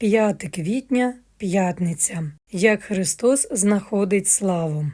5 квітня, п'ятниця. Як Христос знаходить славу.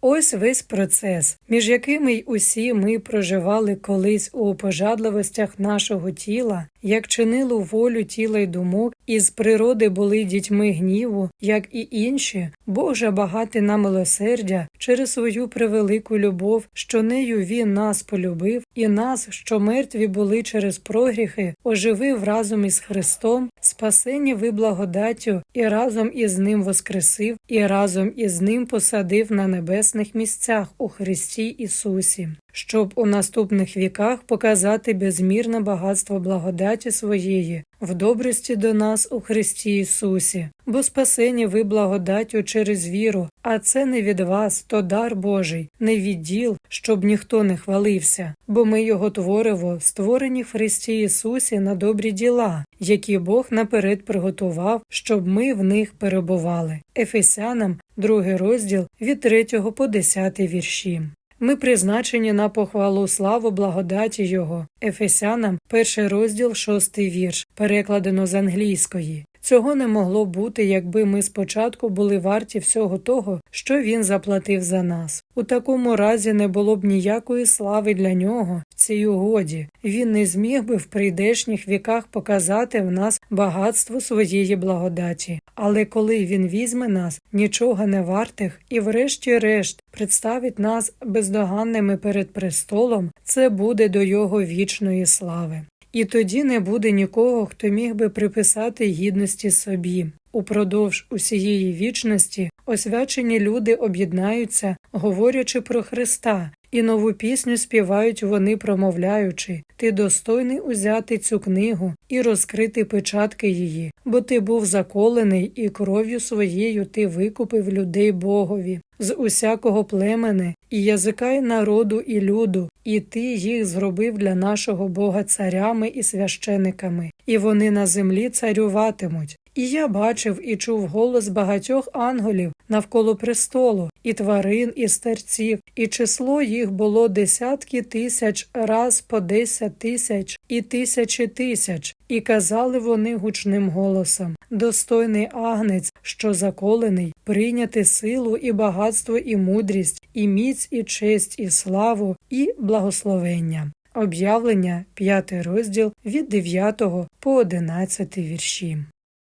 Ось весь процес, між якими й усі ми проживали колись у пожадливостях нашого тіла, як чинило волю тіла й думок, і з природи були дітьми гніву, як і інші, Бог же багатий на милосердя через свою превелику любов, що нею він нас полюбив, і нас, що мертві були через прогріхи, оживив разом із Христом, спасені ви благодаттю, і разом із ним воскресив, і разом із ним посадив на небесних місцях у Христі Ісусі щоб у наступних віках показати безмірне багатство благодаті своєї в добрості до нас у Христі Ісусі, бо спасені ви благодаттю через віру, а це не від вас, то дар Божий, не від діл, щоб ніхто не хвалився, бо ми його твориво, створені в Христі Ісусі на добрі діла, які Бог наперед приготував, щоб ми в них перебували. Ефесянам, другий розділ від 3 по 10 вірші. Ми призначені на похвалу. Славу благодаті Його, Ефесянам, перший розділ, шостий вірш, перекладено з англійської. Цього не могло бути, якби ми спочатку були варті всього того, що він заплатив за нас. У такому разі не було б ніякої слави для нього в цій угоді. Він не зміг би в прийдешніх віках показати в нас багатство своєї благодаті. Але коли він візьме нас, нічого не вартих, і, врешті-решт, представить нас бездоганними перед престолом, це буде до його вічної слави. І тоді не буде нікого, хто міг би приписати гідності собі. Упродовж усієї вічності освячені люди об'єднаються, говорячи про Христа, і нову пісню співають вони, промовляючи Ти достойний узяти цю книгу і розкрити печатки її, бо ти був заколений, і кров'ю своєю ти викупив людей Богові з усякого племени, і язика, і народу, і люду, і ти їх зробив для нашого Бога царями і священиками, і вони на землі царюватимуть. І я бачив і чув голос багатьох ангелів навколо престолу, і тварин, і старців, і число їх було десятки тисяч раз по десять тисяч і тисячі тисяч, і казали вони гучним голосом достойний агнець, що заколений, прийняти силу і багатство, і мудрість, і міць, і честь, і славу, і благословення. Об'явлення, п'ятий розділ від 9 по 11 вірші.